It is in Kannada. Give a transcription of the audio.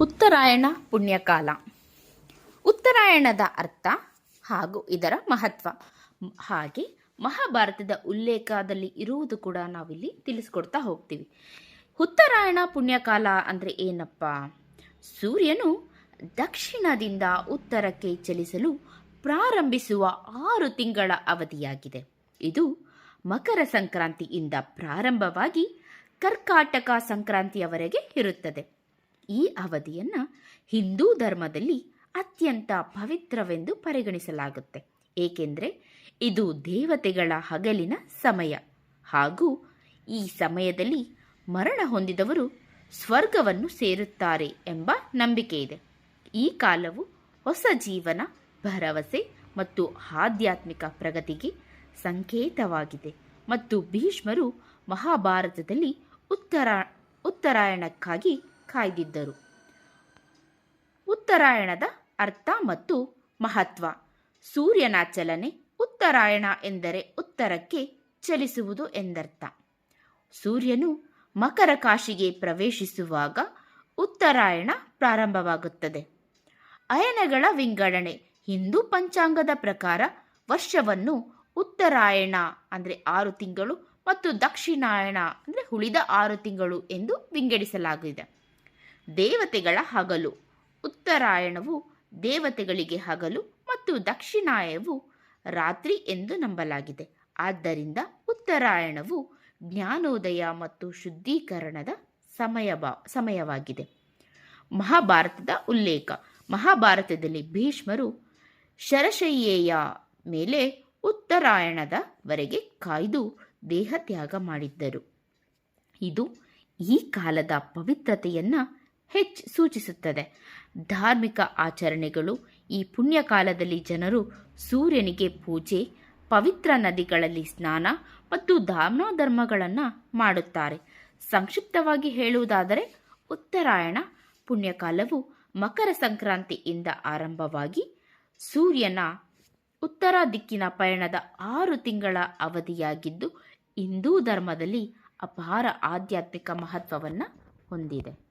ಉತ್ತರಾಯಣ ಪುಣ್ಯಕಾಲ. ಉತ್ತರಾಯಣದ ಅರ್ಥ ಹಾಗೂ ಇದರ ಮಹತ್ವ. ಹಾಗೆ ಮಹಾಭಾರತದ ಉಲ್ಲೇಖದಲ್ಲಿ ಇರುವುದು ಕೂಡ ನಾವಿಲ್ಲಿ ತಿಳಿಸ್ಕೊಡ್ತಾ ಹೋಗ್ತೀವಿ. ಉತ್ತರಾಯಣ ಪುಣ್ಯಕಾಲ ಅಂದರೆ ಏನಪ್ಪ? ಸೂರ್ಯನು ದಕ್ಷಿಣದಿಂದ ಉತ್ತರಕ್ಕೆ ಚಲಿಸಲು ಪ್ರಾರಂಭಿಸುವ ಆರು ತಿಂಗಳ ಅವಧಿಯಾಗಿದೆ. ಇದು ಮಕರ ಸಂಕ್ರಾಂತಿಯಿಂದ ಪ್ರಾರಂಭವಾಗಿ ಕರ್ಕಾಟಕ ಸಂಕ್ರಾಂತಿಯವರೆಗೆ ಇರುತ್ತದೆ. ಈ ಅವಧಿಯನ್ನು ಹಿಂದೂ ಧರ್ಮದಲ್ಲಿ ಅತ್ಯಂತ ಪವಿತ್ರವೆಂದು ಪರಿಗಣಿಸಲಾಗುತ್ತೆ. ಏಕೆಂದರೆ ಇದು ದೇವತೆಗಳ ಹಗಲಿನ ಸಮಯ. ಹಾಗೂ ಈ ಸಮಯದಲ್ಲಿ ಮರಣ ಹೊಂದಿದವರು ಸ್ವರ್ಗವನ್ನು ಸೇರುತ್ತಾರೆ ಎಂಬ ನಂಬಿಕೆ ಇದೆ. ಈ ಕಾಲವು ಹೊಸ ಜೀವನ, ಭರವಸೆ ಮತ್ತು ಆಧ್ಯಾತ್ಮಿಕ ಪ್ರಗತಿಗೆ ಸಂಕೇತವಾಗಿದೆ ಮತ್ತು ಭೀಷ್ಮರು ಮಹಾಭಾರತದಲ್ಲಿ ಉತ್ತರ, ಉತ್ತರಾಯಣಕ್ಕಾಗಿ ಕಾಯ್ದಿದ್ದರು. ಉತ್ತರಾಯಣದ ಅರ್ಥ ಮತ್ತು ಮಹತ್ವ. ಸೂರ್ಯನ ಚಲನೆ ಉತ್ತರಾಯಣ ಎಂದರೆ ಉತ್ತರಕ್ಕೆ ಚಲಿಸುವುದು ಎಂದರ್ಥ. ಸೂರ್ಯನು ಮಕರ ಕಾಶಿಗೆ ಪ್ರವೇಶಿಸುವಾಗ ಉತ್ತರಾಯಣ ಪ್ರಾರಂಭವಾಗುತ್ತದೆ. ಅಯನಗಳ ವಿಂಗಡಣೆ ಹಿಂದೂ ಪಂಚಾಂಗದ ಪ್ರಕಾರ ವರ್ಷವನ್ನು ಉತ್ತರಾಯಣ ಅಂದರೆ ಆರು ತಿಂಗಳು ಮತ್ತು ದಕ್ಷಿಣಾಯಣ ಅಂದರೆ ಉಳಿದ ಆರು ತಿಂಗಳು ಎಂದು ವಿಂಗಡಿಸಲಾಗಿದೆ. ದೇವತೆಗಳ ಹಗಲು. ಉತ್ತರಾಯಣವು ದೇವತೆಗಳಿಗೆ ಹಗಲು ಮತ್ತು ದಕ್ಷಿಣಾಯವು ರಾತ್ರಿ ಎಂದು ನಂಬಲಾಗಿದೆ. ಆದ್ದರಿಂದ ಉತ್ತರಾಯಣವು ಜ್ಞಾನೋದಯ ಮತ್ತು ಶುದ್ಧೀಕರಣದ ಸಮಯ ಸಮಯವಾಗಿದೆ. ಮಹಾಭಾರತದ ಉಲ್ಲೇಖ. ಮಹಾಭಾರತದಲ್ಲಿ ಭೀಷ್ಮರು ಶರಶಯ್ಯೆಯ ಮೇಲೆ ಉತ್ತರಾಯಣದವರೆಗೆ ಕಾಯ್ದು ದೇಹ ತ್ಯಾಗ ಮಾಡಿದ್ದರು. ಇದು ಈ ಕಾಲದ ಪವಿತ್ರತೆಯನ್ನು ಹೆಚ್ಚು ಸೂಚಿಸುತ್ತದೆ. ಧಾರ್ಮಿಕ ಆಚರಣೆಗಳು ಈ ಪುಣ್ಯಕಾಲದಲ್ಲಿ ಜನರು ಸೂರ್ಯನಿಗೆ ಪೂಜೆ, ಪವಿತ್ರ ನದಿಗಳಲ್ಲಿ ಸ್ನಾನ ಮತ್ತು ದಾನ ಧರ್ಮಗಳನ್ನು ಮಾಡುತ್ತಾರೆ. ಸಂಕ್ಷಿಪ್ತವಾಗಿ ಹೇಳುವುದಾದರೆ, ಉತ್ತರಾಯಣ ಪುಣ್ಯಕಾಲವು ಮಕರ ಸಂಕ್ರಾಂತಿಯಿಂದ ಆರಂಭವಾಗಿ ಸೂರ್ಯನ ಉತ್ತರ ದಿಕ್ಕಿನ ಪಯಣದ ಆರು ತಿಂಗಳ ಅವಧಿಯಾಗಿದ್ದು, ಹಿಂದೂ ಧರ್ಮದಲ್ಲಿ ಅಪಾರ ಆಧ್ಯಾತ್ಮಿಕ ಮಹತ್ವವನ್ನು ಹೊಂದಿದೆ.